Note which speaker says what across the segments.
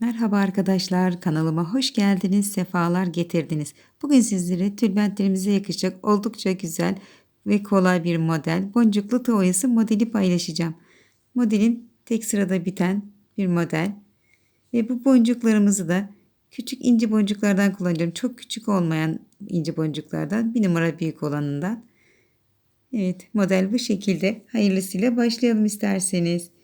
Speaker 1: Merhaba arkadaşlar, kanalıma hoş geldiniz, sefalar getirdiniz. Bugün sizlere tülbentlerimize yakışacak oldukça güzel ve kolay bir model, boncuklu tığ modeli paylaşacağım. Modelim tek sırada biten bir model ve bu boncuklarımızı da küçük ince boncuklardan kullanacağım. Çok küçük olmayan ince boncuklardan, bir numara büyük olanından. Evet, model bu şekilde. Hayırlısıyla başlayalım isterseniz.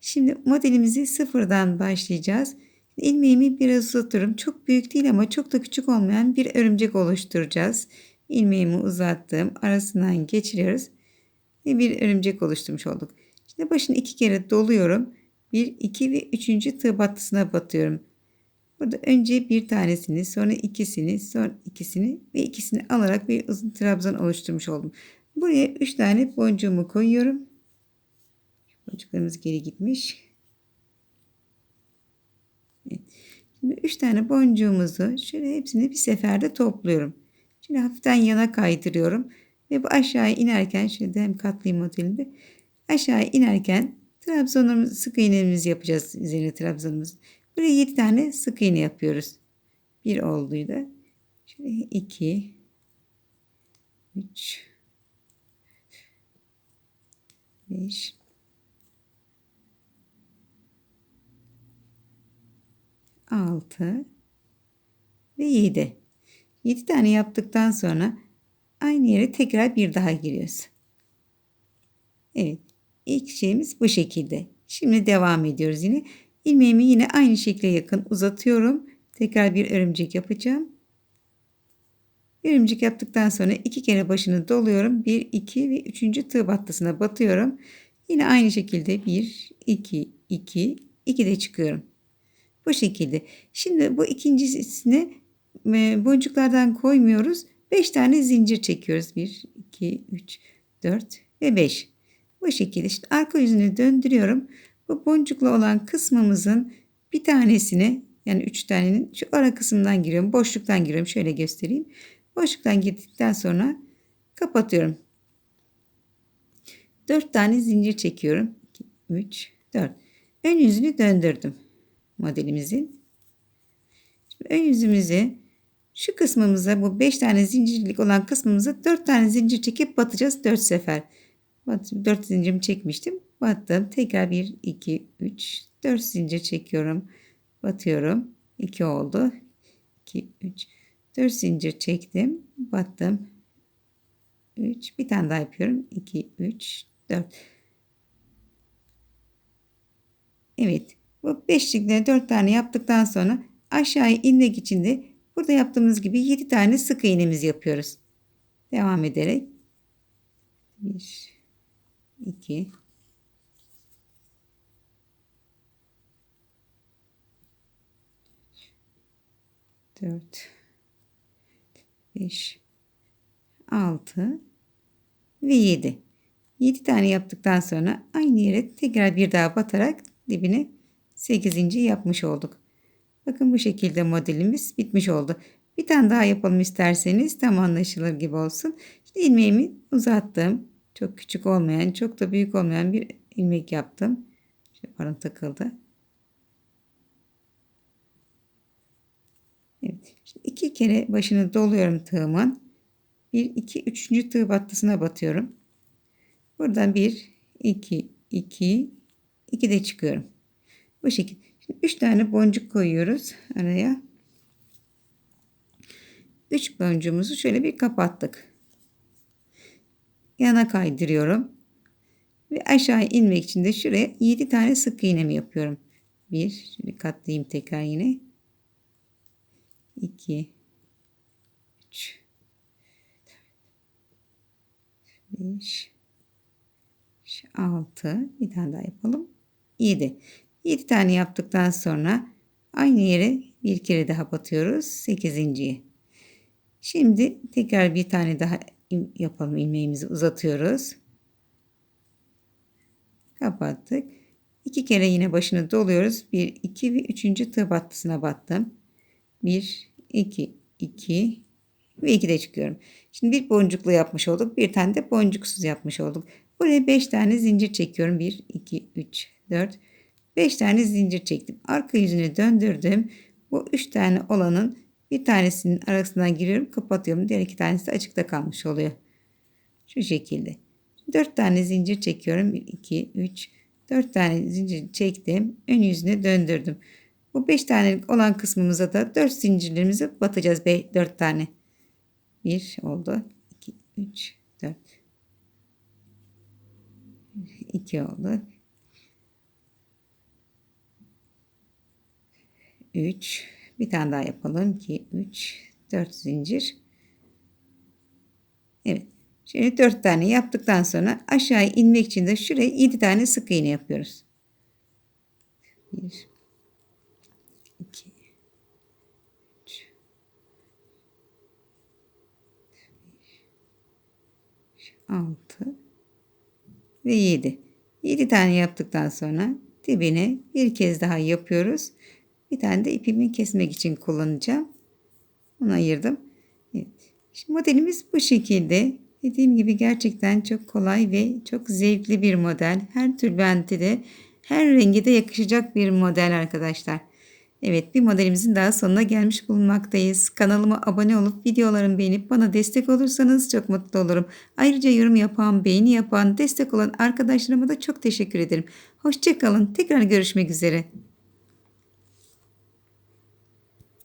Speaker 1: Şimdi modelimizi sıfırdan başlayacağız. İlmeğimi biraz uzatıyorum. Çok büyük değil ama çok da küçük olmayan bir örümcek oluşturacağız. İlmeğimi uzattım. Arasından geçiriyoruz. Ve bir örümcek oluşturmuş olduk. Şimdi başını iki kere doluyorum. Bir, iki ve üçüncü tığ battısına batıyorum. Burada önce bir tanesini, sonra ikisini, sonra ikisini ve ikisini alarak bir uzun trabzan oluşturmuş oldum. Buraya üç tane boncuğumu koyuyorum. Boncuklarımız geri gitmiş. Evet. Şimdi 3 tane boncuğumuzu şöyle hepsini bir seferde topluyorum. Şimdi hafiften yana kaydırıyorum. Ve bu aşağıya inerken şöyle hem katlayayım modelinde. Aşağıya inerken trabzanımız sık iğnemizi yapacağız üzerine trabzanımız. Buraya 7 tane sık iğne yapıyoruz. Bir olduydu. Şöyle 2 3 5 6 ve 7. 7 tane yaptıktan sonra aynı yere tekrar bir daha giriyoruz. Evet. İlk şeyimiz bu şekilde. Şimdi devam ediyoruz yine. İlmeğimi yine aynı şekle yakın uzatıyorum. Tekrar bir örümcek yapacağım. Bir örümcek yaptıktan sonra iki kere başını doluyorum. 1, 2 ve 3. tığ battısına batıyorum. Yine aynı şekilde 1, 2, 2, 2 de çıkıyorum. Bu şekilde. Şimdi bu ikincisine e, boncuklardan koymuyoruz. 5 tane zincir çekiyoruz. 1, 2, 3, 4 ve 5. Bu şekilde işte arka yüzünü döndürüyorum. Bu boncuklu olan kısmımızın bir tanesine yani 3 tanenin şu ara kısımdan giriyorum. Boşluktan giriyorum. Şöyle göstereyim. Boşluktan girdikten sonra kapatıyorum. 4 tane zincir çekiyorum. 2, 3, 4. Ön yüzünü döndürdüm modelimizin. Şimdi ön yüzümüzü şu kısmımıza bu 5 tane zincirlik olan kısmımıza 4 tane zincir çekip batacağız 4 sefer. 4 zincirimi çekmiştim. Battım. Tekrar 1, 2, 3, 4 zincir çekiyorum. Batıyorum. 2 oldu. 2, 3, 4 zincir çektim. Battım. 3. Bir tane daha yapıyorum. 2, 3, 4. Evet. Bu beşlikleri dört tane yaptıktan sonra aşağıya inmek için de burada yaptığımız gibi yedi tane sık iğnemiz yapıyoruz. Devam ederek. Bir, iki, dört, beş, altı. Ve yedi. Yedi tane yaptıktan sonra aynı yere tekrar bir daha batarak dibine 8. yapmış olduk. Bakın bu şekilde modelimiz bitmiş oldu. Bir tane daha yapalım isterseniz tam anlaşılır gibi olsun. İşte ilmeğimi uzattım. Çok küçük olmayan, çok da büyük olmayan bir ilmek yaptım. Şöyle pardon takıldı. Evet. Şimdi iki kere başını doluyorum tığımın. Bir, iki, üçüncü tığ battısına batıyorum. Buradan bir, iki, iki, iki de çıkıyorum. Bu şekilde. Şimdi 3 tane boncuk koyuyoruz araya. 3 boncuğumuzu şöyle bir kapattık. Yana kaydırıyorum. Ve aşağı inmek için de şuraya 7 tane sık iğnemi yapıyorum. 1 şimdi katlayayım tekrar yine. 2 3 5 6 bir tane daha yapalım. 7. 7 tane yaptıktan sonra aynı yere bir kere daha batıyoruz. 8.yi. Şimdi tekrar bir tane daha yapalım. ilmeğimizi uzatıyoruz. Kapattık. İki kere yine başını doluyoruz. 1, 2 ve 3. tığ battısına battım. 1, 2, 2 ve 2 de çıkıyorum. Şimdi bir boncuklu yapmış olduk. Bir tane de boncuksuz yapmış olduk. Buraya 5 tane zincir çekiyorum. 1, 2, 3, 4, 5 tane zincir çektim. Arka yüzünü döndürdüm. Bu 3 tane olanın bir tanesinin arasından giriyorum, kapatıyorum. Diğer iki tanesi de açıkta kalmış oluyor. Şu şekilde. 4 tane zincir çekiyorum. 1 2 3 4 tane zincir çektim. Ön yüzüne döndürdüm. Bu 5 tanelik olan kısmımıza da 4 zincirlerimizi batacağız. 4 tane. 1 oldu. 2 3 4 2 oldu. 3 bir tane daha yapalım. 2 3 4 zincir. Evet. Şöyle 4 tane yaptıktan sonra aşağı inmek için de şuraya 7 tane sık iğne yapıyoruz. 1 2 3 6 ve 7. 7 tane yaptıktan sonra dibine bir kez daha yapıyoruz. Bir tane de ipimi kesmek için kullanacağım. Onu ayırdım. Evet. Şimdi modelimiz bu şekilde. Dediğim gibi gerçekten çok kolay ve çok zevkli bir model. Her tülbenti de her rengi de yakışacak bir model arkadaşlar. Evet bir modelimizin daha sonuna gelmiş bulunmaktayız. Kanalıma abone olup videolarımı beğenip bana destek olursanız çok mutlu olurum. Ayrıca yorum yapan, beğeni yapan, destek olan arkadaşlarıma da çok teşekkür ederim. Hoşçakalın. Tekrar görüşmek üzere.